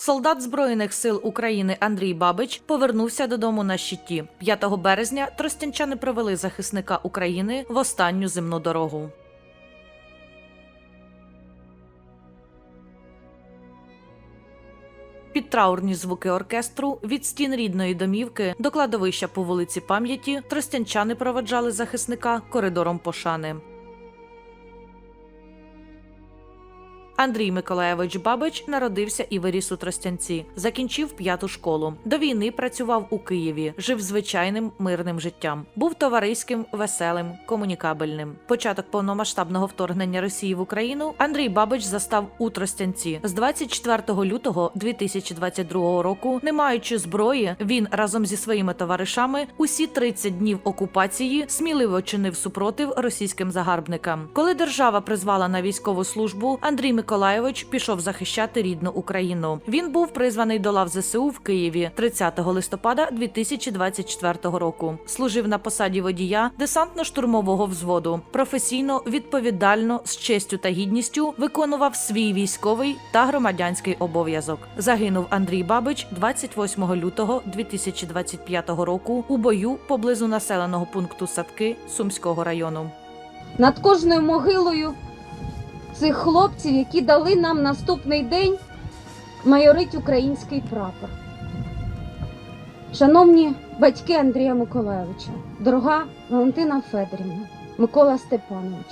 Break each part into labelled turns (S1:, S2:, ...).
S1: Солдат Збройних сил України Андрій Бабич повернувся додому на щиті. 5 березня тростянчани провели захисника України в останню земну дорогу. Під траурні звуки оркестру від стін рідної домівки до кладовища по вулиці пам'яті тростянчани проведжали захисника коридором пошани. Андрій Миколаєвич Бабич народився і виріс у Тростянці. Закінчив п'яту школу. До війни працював у Києві, жив звичайним мирним життям. Був товариським, веселим, комунікабельним. Початок повномасштабного вторгнення Росії в Україну Андрій Бабич застав у Тростянці. З 24 лютого 2022 року, не маючи зброї, він разом зі своїми товаришами усі 30 днів окупації сміливо чинив супротив російським загарбникам. Коли держава призвала на військову службу, Андрій Миколайович пішов захищати рідну Україну. Він був призваний до лав ЗСУ в Києві 30 листопада 2024 року. Служив на посаді водія десантно-штурмового взводу. Професійно, відповідально, з честю та гідністю виконував свій військовий та громадянський обов'язок. Загинув Андрій Бабич 28 лютого 2025 року у бою поблизу населеного пункту Садки Сумського району.
S2: над кожною могилою цих хлопців, які дали нам наступний день майорить український прапор. Шановні батьки Андрія Миколайовича, дорога Валентина Федорівна, Микола Степанович,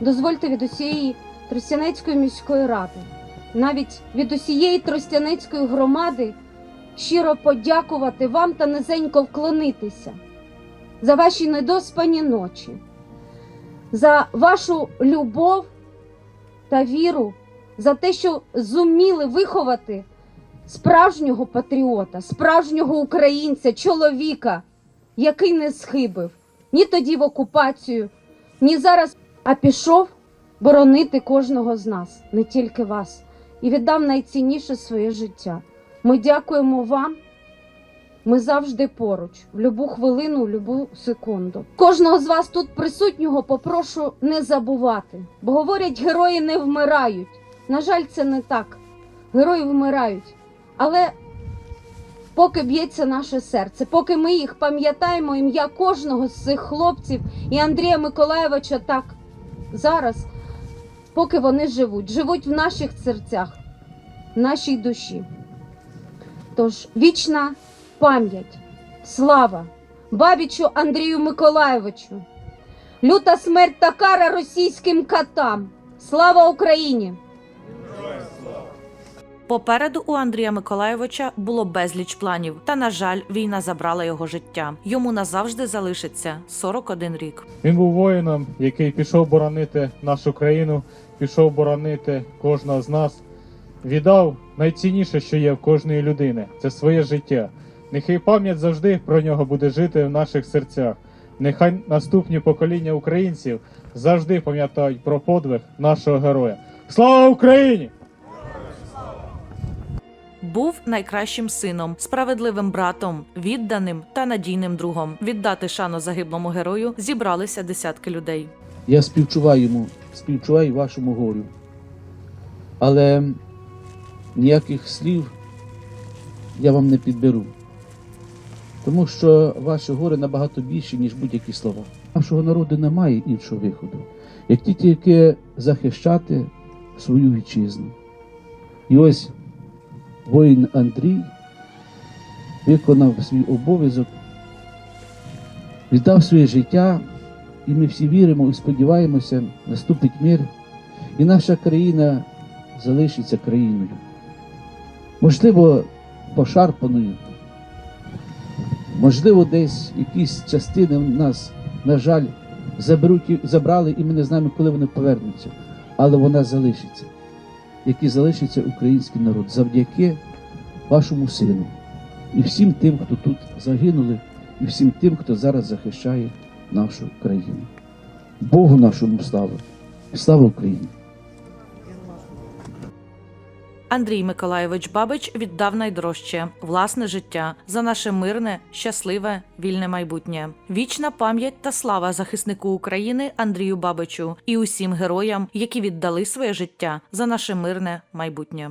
S2: дозвольте від усієї Тростянецької міської ради, навіть від усієї Тростянецької громади щиро подякувати вам та низенько вклонитися за ваші недоспані ночі за вашу любов та віру, за те, що зуміли виховати справжнього патріота, справжнього українця, чоловіка, який не схибив ні тоді в окупацію, ні зараз, а пішов боронити кожного з нас, не тільки вас, і віддав найцінніше своє життя. Ми дякуємо вам. Ми завжди поруч, в любу хвилину, в любу секунду. Кожного з вас тут присутнього попрошу не забувати, бо говорять, герої не вмирають. На жаль, це не так. Герої вмирають. Але поки б'ється наше серце, поки ми їх пам'ятаємо, ім'я кожного з цих хлопців і Андрія Миколаєвича так зараз, поки вони живуть, живуть в наших серцях, в нашій душі. Тож вічна пам'ять, слава Бабічу Андрію Миколаєвичу, люта смерть та кара російським катам. Слава Україні!
S1: Попереду у Андрія Миколайовича було безліч планів, та на жаль, війна забрала його життя. Йому назавжди залишиться 41 рік.
S3: Він був воїном, який пішов боронити нашу країну, пішов боронити кожного з нас, віддав найцінніше, що є в кожної людини це своє життя. Нехай пам'ять завжди про нього буде жити в наших серцях. Нехай наступні покоління українців завжди пам'ятають про подвиг нашого героя. Слава Україні!
S1: Був найкращим сином, справедливим братом, відданим та надійним другом. Віддати шану загиблому герою зібралися десятки людей.
S4: Я співчуваю йому, співчуваю вашому горю. Але ніяких слів я вам не підберу. Тому що ваше горе набагато більше, ніж будь-які слова. Нашого народу немає іншого виходу, як тільки захищати свою вітчизну. І ось воїн Андрій виконав свій обов'язок, віддав своє життя. І ми всі віримо і сподіваємося, наступить мир, і наша країна залишиться країною. Можливо, пошарпаною, можливо, десь якісь частини в нас, на жаль, заберуть, забрали, і ми не знаємо, коли вони повернуться. Але вона залишиться, як і залишиться український народ завдяки вашому сину і всім тим, хто тут загинули, і всім тим, хто зараз захищає нашу країну. Богу нашому слава! Слава Україні!
S1: Андрій Миколайович Бабич віддав найдорожче власне життя за наше мирне, щасливе, вільне майбутнє. Вічна пам'ять та слава захиснику України Андрію Бабичу і усім героям, які віддали своє життя за наше мирне майбутнє.